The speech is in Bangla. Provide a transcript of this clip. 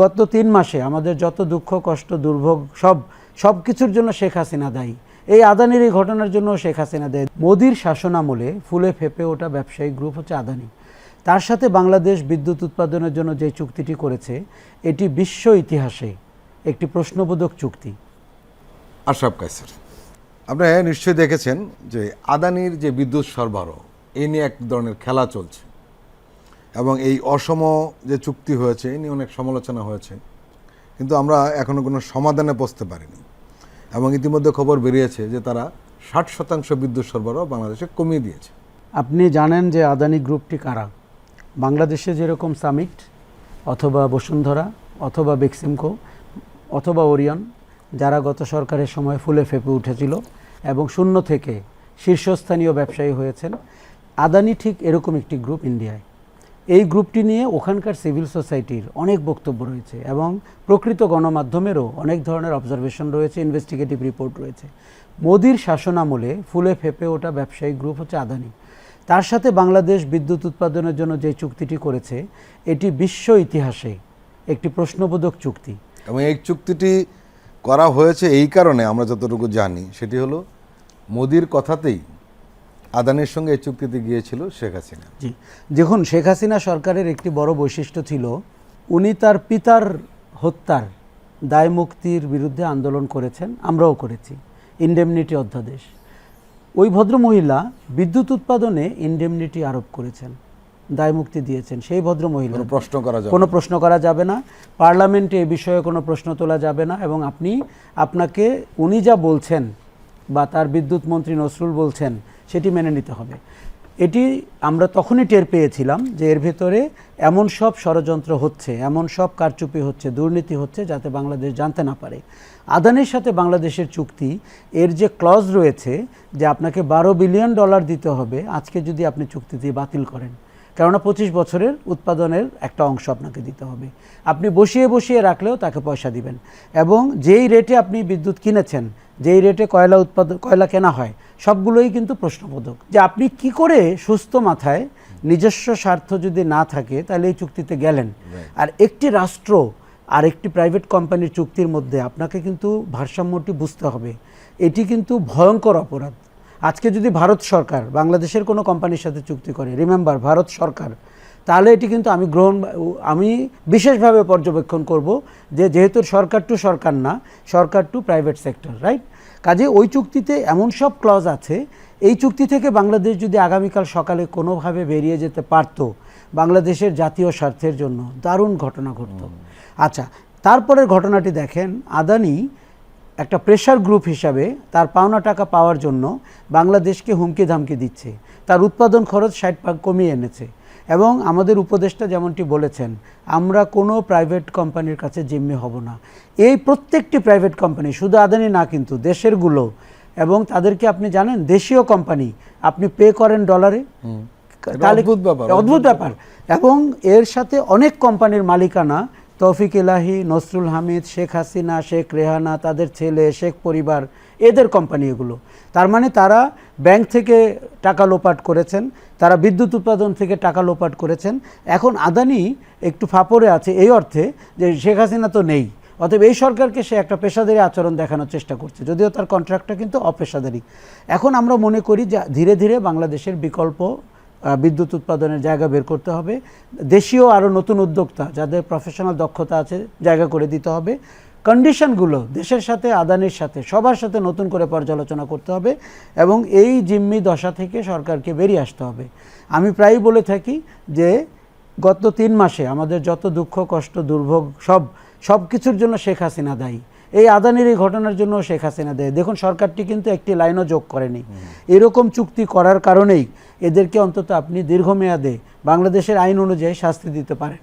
গত তিন মাসে আমাদের যত দুঃখ, কষ্ট, দুর্ভোগ, সব সব কিছুর জন্য শেখ হাসিনা দায়ী। এই আদানির এই ঘটনার জন্য শেখ হাসিনা দেয়। মোদির শাসনামলে ফুলে ফেপে ওঠা ব্যবসায়ী গ্রুপ হচ্ছে আদানি। তার সাথে বাংলাদেশ বিদ্যুৎ উৎপাদনের জন্য যে চুক্তিটি করেছে, এটি বিশ্ব ইতিহাসে একটি প্রশ্নবোধক চুক্তি। আশরাফ কাইসার আপনি নিশ্চয়ই দেখেছেন যে আদানির যে বিদ্যুৎ সরবরাহ এই নিয়ে এক ধরনের খেলা চলছে। এবং এই অসম যে চুক্তি হয়েছে, এই নিয়ে অনেক সমালোচনা হয়েছে। কিন্তু আমরা এখনও কোনো সমাধানে পৌঁছতে পারিনি। এবং ইতিমধ্যে খবর বেরিয়েছে যে তারা ষাট শতাংশ বিদ্যুৎ সরবরাহ বাংলাদেশে কমিয়ে দিয়েছে। আপনি জানেন যে আদানি গ্রুপটি কারা? বাংলাদেশে যেরকম সামিট, অথবা বসুন্ধরা, অথবা বেক্সিমকো, অথবা ওরিয়ন, যারা গত সরকারের সময় ফুলে ফেপে উঠেছিল এবং শূন্য থেকে শীর্ষস্থানীয় ব্যবসায়ী হয়েছেন, আদানি ঠিক এরকম একটি গ্রুপ ইন্ডিয়ায়। এই গ্রুপটি নিয়ে ওখানকার সিভিল সোসাইটির অনেক বক্তব্য রয়েছে এবং প্রকৃত গণমাধ্যমেরও অনেক ধরনের অবজারভেশন রয়েছে ইনভেস্টিগেটিভ রিপোর্ট রয়েছে। মোদির শাসনামলে ফুলে ফেপে ওঠা ব্যবসায়িক গ্রুপ হচ্ছে আদানি। তার সাথে বাংলাদেশ বিদ্যুৎ উৎপাদনের জন্য যে চুক্তিটি করেছে, এটি বিশ্ব ইতিহাসে একটি প্রশ্নবোধক চুক্তি। এবং এই চুক্তিটি করা হয়েছে এই কারণে আমরা যতটুকু জানি, সেটি হলো মোদির কথাতেই আদানির সঙ্গে এই চুক্তিতে গিয়েছিল শেখ হাসিনা। জি। দেখুন শেখ হাসিনা সরকারের একটি বড় বৈশিষ্ট্য ছিল উনি তার পিতার হত্যার দায় মুক্তির বিরুদ্ধে আন্দোলন করেছেন আমরাও করেছি ইন্ডেমনিটি অধ্যাদেশ। ওই ভদ্রমহিলা বিদ্যুৎ উৎপাদনে ইন্ডেমনিটি আরোপ করেছেন দায় মুক্তি দিয়েছেন সেই ভদ্রমহিলা। কোনো প্রশ্ন করা যাবে কোনো প্রশ্ন করা যাবে না পার্লামেন্টে এ বিষয়ে কোনো প্রশ্ন তোলা যাবে না এবং আপনি আপনাকে উনি যা বলছেন বা তার বিদ্যুৎ মন্ত্রী নসরুল বলছেন সেটি মেনে নিতে হবে। এটি আমরা তখনই টের পেয়েছিলাম যে এর ভেতরে এমন সব ষড়যন্ত্র হচ্ছে, এমন সব কারচুপি হচ্ছে, দুর্নীতি হচ্ছে যাতে বাংলাদেশ জানতে না পারে। আদানের সাথে বাংলাদেশের চুক্তি, এর যে ক্লজ রয়েছে যে আপনাকে বারো বিলিয়ন ডলার দিতে হবে, আজকে যদি আপনি চুক্তি দিয়ে বাতিল করেন। কেননা পঁচিশ বছরের উৎপাদনের একটা অংশ আপনাকে দিতে হবে। আপনি বসিয়ে বসিয়ে রাখলেও তাকে পয়সা দিবেন। এবং যেই রেটে আপনি বিদ্যুৎ কিনেছেন, যেই রেটে কয়লা উৎপাদন কয়লা কেনা হয় সবগুলোই কিন্তু প্রশ্নবোধক। যে আপনি কি করে সুস্থ মাথায় নিজস্ব স্বার্থ যদি না থাকে তাহলে এই চুক্তিতে গেলেন। আর একটি রাষ্ট্র আর একটি প্রাইভেট কোম্পানির চুক্তির মধ্যে আপনাকে কিন্তু ভারসাম্যটি বুঝতে হবে। এটি কিন্তু ভয়ঙ্কর অপরাধ। আজকে যদি ভারত সরকার বাংলাদেশের কোনো কোম্পানির সাথে চুক্তি করে রিমেম্বার ভারত সরকার তাহলে এটি কিন্তু আমি গ্রহণ আমি বিশেষভাবে পর্যবেক্ষণ করব যে যেহেতু সরকার টু সরকার না সরকার টু প্রাইভেট সেক্টর রাইট কাজে ওই চুক্তিতে এমন সব ক্লজ আছে এই চুক্তি থেকে বাংলাদেশ যদি আগামীকাল সকালে কোনোভাবে বেরিয়ে যেতে পারত বাংলাদেশের জাতীয় স্বার্থের জন্য দারুণ ঘটনা ঘটত। আচ্ছা তারপরের ঘটনাটি দেখেন আদানি একটা প্রেশার গ্রুপ হিসাবে তার পাওনা টাকা পাওয়ার জন্য বাংলাদেশকে হুমকি ধামকি দিচ্ছে। তার উৎপাদন খরচ ষাট ভাগ কমিয়ে এনেছে। এবং আমাদের উপদেষ্টা যেমনটি বলেছেন আমরা কোনো প্রাইভেট কোম্পানির কাছে জিম্মি হব না। এই প্রত্যেকটি প্রাইভেট কোম্পানি শুধু আদানি না কিন্তু দেশেরগুলো এবং তাদেরকে আপনি জানেন দেশীয় কোম্পানি আপনি পে করেন ডলারে তাহলে অদ্ভুত ব্যাপার, অদ্ভুত ব্যাপার। এবং এর সাথে অনেক কোম্পানির মালিকানা তৌফিক ইলাহি, নসরুল হামিদ, শেখ হাসিনা, শেখ রেহানা, তাদের ছেলে, শেখ পরিবার, এদের কোম্পানি এগুলো। তার মানে তারা ব্যাংক থেকে টাকা লোপাট করেছেন, তারা বিদ্যুৎ উৎপাদন থেকে টাকা লোপাট করেছেন। এখন আদানি একটু ফাপড়ে আছে এই অর্থে যে শেখ হাসিনা তো নেই, অতএব এই সরকারকে সে একটা পেশাদারি আচরণ দেখানোর চেষ্টা করছে, যদিও তার কন্ট্রাক্টটা কিন্তু অপেশাদারি। এখন আমরা মনে করি যে ধীরে ধীরে বাংলাদেশের বিকল্প বিদ্যুৎ উৎপাদনের জায়গা বের করতে হবে। দেশীয় আরও নতুন উদ্যোক্তা যাদের প্রফেশনাল দক্ষতা আছে, জায়গা করে দিতে হবে। কন্ডিশনগুলো দেশের সাথে, আদানির সাথে, সবার সাথে নতুন করে পর্যালোচনা করতে হবে এবং এই জিম্মি দশা থেকে সরকারকে বেরিয়ে আসতে হবে। আমি প্রায়ই বলে থাকি যে, গত তিন মাসে আমাদের যত দুঃখ, কষ্ট, দুর্ভোগ সব সব কিছুর জন্য শেখ হাসিনা দায়ী। এই আদানির এই ঘটনার জন্য শেখ হাসিনা দেয়। দেখুন, সরকারটি কিন্তু একটি লাইনও যোগ করেনি। এরকম চুক্তি করার কারণেই এদেরকে অন্তত আপনি দীর্ঘমেয়াদে বাংলাদেশের আইন অনুযায়ী শাস্তি দিতে পারেন।